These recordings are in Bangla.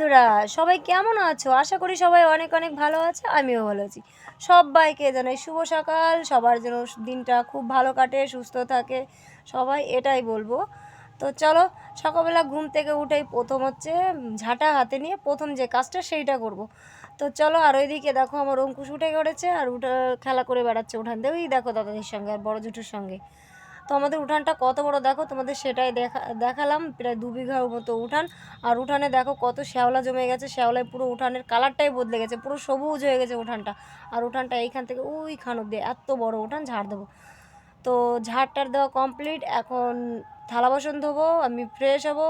বন্ধুরা, সবাই কেমন আছো? আশা করি সবাই অনেক অনেক ভালো আছে, আমিও ভালো আছি। সবাইকে জানাই শুভ সকাল, সবার যেন দিনটা খুব ভালো কাটে, সুস্থ থাকে, সবাই এটাই বলব। তো চলো, সকালবেলা ঘুম থেকে উঠেই প্রথম হচ্ছে ঝাঁটা হাতে নিয়ে প্রথম যে কাজটা সেইটা করব। তো চলো, আর ওইদিকে দেখো আমার অঙ্কুশ উঠে গড়েছে, আর উঠে খেলা করে বেড়াচ্ছে উঠান দিয়ে। ওই দেখো দাদাদের সঙ্গে আর বড় জুটুর সঙ্গে। তো আমাদের উঠানটা কত বড় দেখো, তোমাদের সেটাই দেখা, দেখালাম, প্রায় দু বিঘার মতো উঠান। আর উঠানে দেখো কত শ্যাওলা জমে গেছে, শ্যাওলায় পুরো উঠানের কালারটাই বদলে গেছে, পুরো সবুজ হয়ে গেছে উঠানটা। আর উঠানটা এইখান থেকে ওই খানক দিয়ে এত বড় উঠান, ঝাড় দেবো। তো ঝাড় ঝাড়টার দেওয়া কমপ্লিট এখন থালা বাসন ধোবো, আমি ফ্রেশ হব।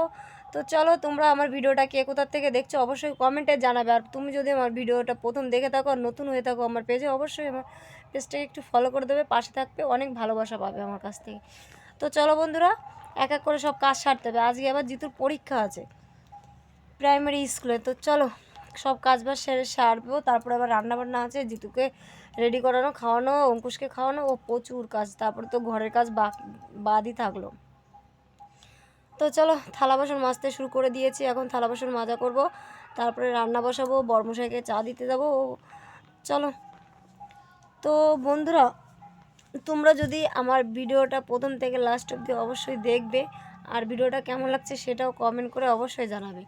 তো চলো তোমরা আমার ভিডিওটা কে কোথার থেকে দেখছ অবশ্যই কমেন্টে জানাবে। আর তুমি যদি আমার ভিডিওটা প্রথম দেখে থাকো আর নতুন হয়ে থাকো আমার পেজে, অবশ্যই আমার পেজটাকে একটু ফলো করে দেবে, পাশে থাকবে, অনেক ভালোবাসা পাবে আমার কাছ থেকে। তো চলো বন্ধুরা, এক এক করে সব কাজ সারতে হবে। আজকে আবার জিতুর পরীক্ষা আছে প্রাইমারি স্কুলে তো চলো, সব কাজ বাজ সেরে সারবো, তারপরে আবার রান্নাবান্না আছে, জিতুকে রেডি করানো, খাওয়ানো, অঙ্কুশকে খাওয়ানো, ও প্রচুর কাজ। তারপরে তো ঘরের কাজ বাদই থাকল। তো চলো, থালা বাসন মাজতে শুরু করে দিয়েছি। এখন থালা বাসন মাজা করব। তারপরে রান্না বসাবো, বর্মশাইকে চা দিতে যাব। চলো। তো বন্ধুরা, তোমরা যদি আমার ভিডিওটা প্রথম থেকে লাস্ট অবধি অবশ্যই দেখবে। আর ভিডিওটা কেমন লাগছে সেটাও কমেন্ট করে অবশ্যই জানাবে।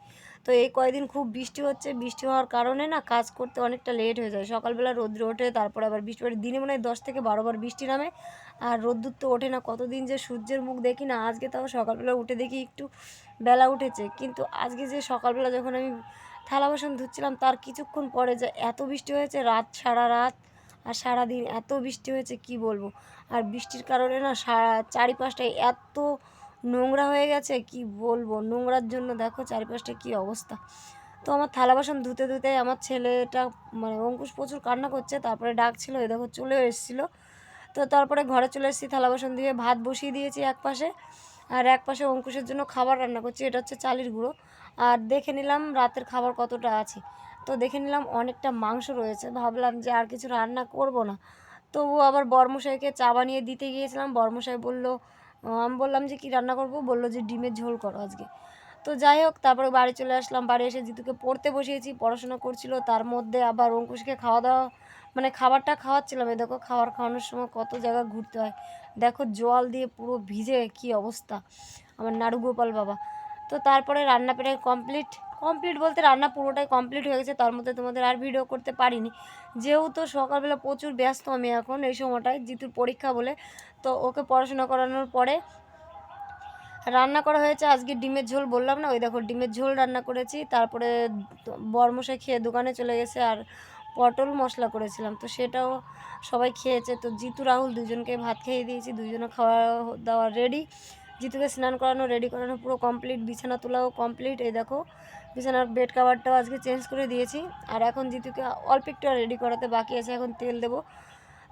তো এই কয়দিন খুব বৃষ্টি হচ্ছে, বৃষ্টি হওয়ার কারণে না কাজ করতে অনেকটা লেট হয়ে যায়। সকালবেলা রোদ্র ওঠে, তারপরে আবার বৃষ্টি পড়ে। দিনে মনে হয় দশ থেকে বারো বার বৃষ্টি নামে আর রোদ্দুর তো ওঠে না। কতদিন যে সূর্যের মুখ দেখি না, আজকে তাও সকালবেলা উঠে দেখি একটু বেলা উঠেছে। কিন্তু আজকে যে সকালবেলা যখন আমি থালা বাসন ধুচ্ছিলাম, তার কিছুক্ষণ পরে যে এত বৃষ্টি হয়েছে, রাত সারা রাত আর সারাদিন এত বৃষ্টি হয়েছে, কি বলব? আর বৃষ্টির কারণে না সারা চারিপাশটায় এত নোংরা হয়ে গেছে, কি বলব? নোংরার জন্য দেখো চারিপাশটা কি অবস্থা। তো আমার থালা বাসন ধুতে ধুতে আমার ছেলেটা মানে অঙ্কুশ প্রচুর কান্না করছে, তারপরে ডাকছিল, এ দেখো চলেও এসেছিল। তো তারপরে ঘরে চলে এসেছি, থালা বাসন দিয়ে ভাত বসিয়ে দিয়েছি এক পাশে আর এক পাশে অঙ্কুশের জন্য খাবার রান্না করছি, এটা হচ্ছে চালের গুঁড়ো। আর দেখে নিলাম রাতের খাবার কতটা আছে। তো দেখে নিলাম অনেকটা মাংস রয়েছে, ভাবলাম যে আর কিছু রান্না করব না। তবু আবার বর্মশাইকে চা বানিয়ে দিতে গিয়েছিলাম, বর্মশাই বলল আমি বললাম যে, কি রান্না করব? বলল যে, ডিমের ঝোল করো আজকে। তো যাই হোক, তারপরে বাড়ি চলে আসলাম। বাড়ি এসে জিতুকে পড়তে বসিয়েছি, পড়াশোনা করছিল। তার মধ্যে আবার অঙ্কুশকে খাওয়া দাওয়া মানে খাবারটা খাওয়াচ্ছিলাম। এ দেখো, খাবার খাওয়ানোর সময় কত জায়গা ঘুরতে হয়। দেখো, জল দিয়ে পুরো ভিজে, কি অবস্থা। আমার নাড়ু গোপাল বাবা। তো তারপরে রান্না প্রায় কমপ্লিট। কমপ্লিট বলতে রান্না পুরোটাই কমপ্লিট হয়ে গেছে, তার মধ্যে তোমাদের আর ভিডিও করতে পারিনি। যেহেতু সকালবেলা প্রচুর ব্যস্ত আমি এখন, এই সময়টায় জিতুর পরীক্ষা বলে, তো ওকে পড়াশোনা করানোর পরে রান্না করা হয়েছে। আজকে ডিমের ঝোল বললাম না, ওই দেখো ডিমের ঝোল রান্না করেছি, তারপরে বরমশাই খেয়ে দোকানে চলে গেছে আর পটল মশলা করেছিলাম, তো সেটাও সবাই খেয়েছে। তো জিতু, রাহুল দুজনকে ভাত খেয়ে দিয়েছি, দুজনে খাওয়া দাওয়া রেডি জিতুকে স্নান করানো রেডি করানো, পুরো কমপ্লিট বিছানা তোলাও কমপ্লিট এই দেখো, বিছানার বেড কাভারটাও আজকে চেঞ্জ করে দিয়েছি। আর এখন জিতুকে অল্প একটু রেডি করাতে বাকি আছে, এখন তেল দেবো।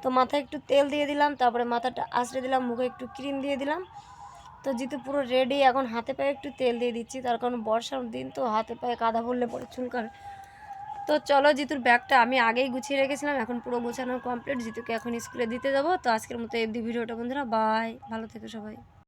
তো মাথায় একটু তেল দিয়ে দিলাম, তারপরে মাথাটা আঁচড়ে দিলাম, মুখে একটু ক্রিম দিয়ে দিলাম। তো জিতু পুরো রেডি এখন হাতে পায়ে একটু তেল দিয়ে দিচ্ছি, তার কারণ বর্ষার দিন তো হাতে পায়ে কাদা ভরলে পরে চুলকার তো চলো জিতুর ব্যাগটা আমি আগেই গুছিয়ে রেখেছিলাম, এখন পুরো গোছানো কমপ্লিট জিতুকে এখন স্কুলে দিতে যাব। তো আজকের মতো এই ভিডিওটা, বন্ধুরা। বাই ভালো থেকো সবাই।